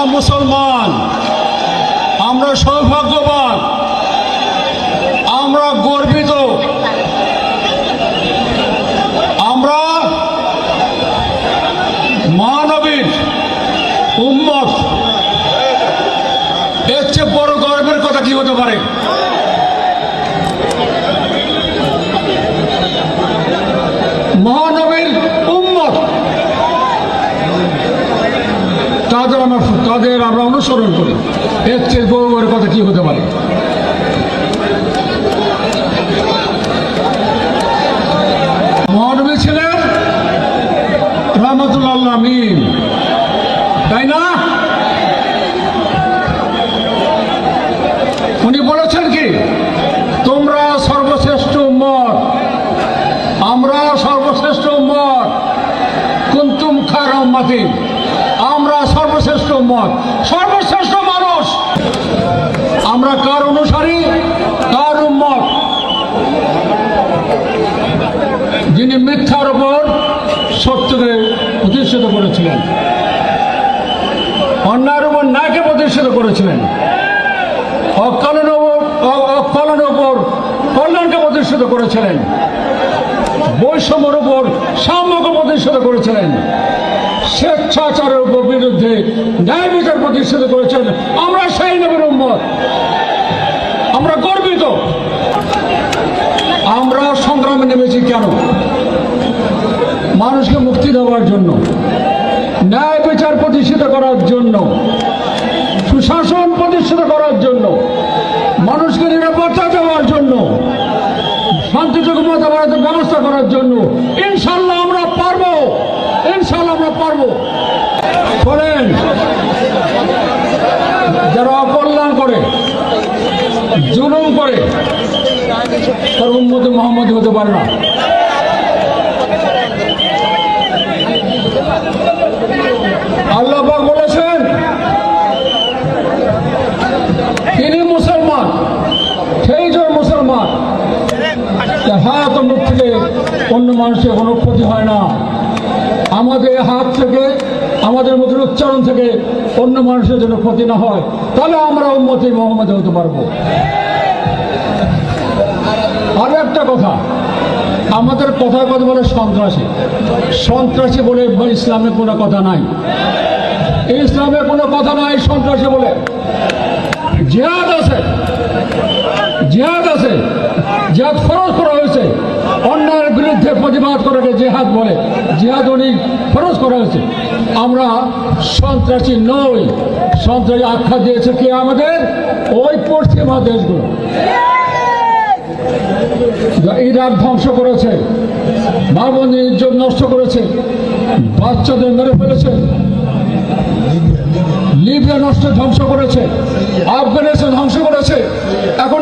আমরা মুসলমান, আমরা সৌভাগ্যবান, আমরা গর্বিত, আমরা মানবীর উম্মত। এর চেয়ে বড় গর্বের কথা কি হতে পারে মহানবীর উম্মত তাদের আমরা তাদের আমরা অনুসরণ করি। এর চেয়ে গৌরবের কথা কি হতে পারে? মহানবী ছিলেন রহমতুল্লাহ আমিন তাই না? উনি বলেছেন কি, তোমরা সর্বশ্রেষ্ঠ উম্মত। আমরা সর্বশ্রেষ্ঠ উম্মত। কুন্তুম খার উম্মাতিন। আমরা সর্বশ্রেষ্ঠ উম্মত সর্বশ্রেষ্ঠ মানুষ। আমরা কার অনুসারী? কার উম্মত? যিনি মিথ্যার উপর সত্যকে প্রতিষ্ঠিত করেছিলেন। অন্যায়ের উপর ন্যায়কে প্রতিষ্ঠিত করেছিলেন। অকল্যাণের উপর অ- অকল্যাণের উপর কল্যাণকে প্রতিষ্ঠিত করেছিলেন। বৈষম্যের উপর সাম্যকে প্রতিষ্ঠিত করেছিলেন। স্বেচ্ছাচারের বিরুদ্ধে ন্যায় বিচার প্রতিষ্ঠিত করেছেন আমরা সেই নবীর উম্মত। আমরা গর্বিত। আমরা সংগ্রামে নেমেছি কেন? মানুষকে মুক্তি দেওয়ার জন্য, ন্যায় বিচার প্রতিষ্ঠিত করার জন্য, সুশাসন প্রতিষ্ঠিত করার জন্য, মানুষকে নিরাপত্তা দেওয়ার জন্য শান্তিযোগ্য মতামতের ব্যবস্থা করার জন্য ইনশাল্লাহ আমরা পারব। শোনেন যারা অকল্যাণ করে, জুলুম করে, তার উন্মতি মোহাম্মদ হতে পারে না। আল্লাহ বলেছেন, তিনি মুসলমান, সেই যে মুসলমান হাত মুখ থেকে অন্য মানুষের কোনো ক্ষতি হয় না। আমাদের হাত থেকে আমাদের মধ্যে উচ্চারণ থেকে অন্য মানুষের জন্য ক্ষতি না হয়, তাহলে আমরা উন্মতি মোহাম্মদ হতে পারব। আরও একটা কথা, আমাদের কথার কথা বলে সন্ত্রাসী। সন্ত্রাসী বলে ইসলামের কোনো কথা নাই। ইসলামের কোনো কথা নাই সন্ত্রাসী বলে। জিহাদ আছে জিহাদ ফরজ করা হয়েছে অন্যায়ের প্রতিবাদ করাকে জিহাদ বলে, জেহাদ উনি খরচ করা হয়েছে। আমরা সন্ত্রাসী নই, সন্ত্রাসী আখ্যা দিয়েছে কি আমাদের? ওই পশ্চিমা দেশগুলো। ইরাক ধ্বংস করেছে মা বোনের ইজ্জত নষ্ট করেছে, বাচ্চাদের মেরে ফেলেছে, লিবিয়া নষ্ট ধ্বংস করেছে, আফগানিস্তান ধ্বংস করেছে, এখন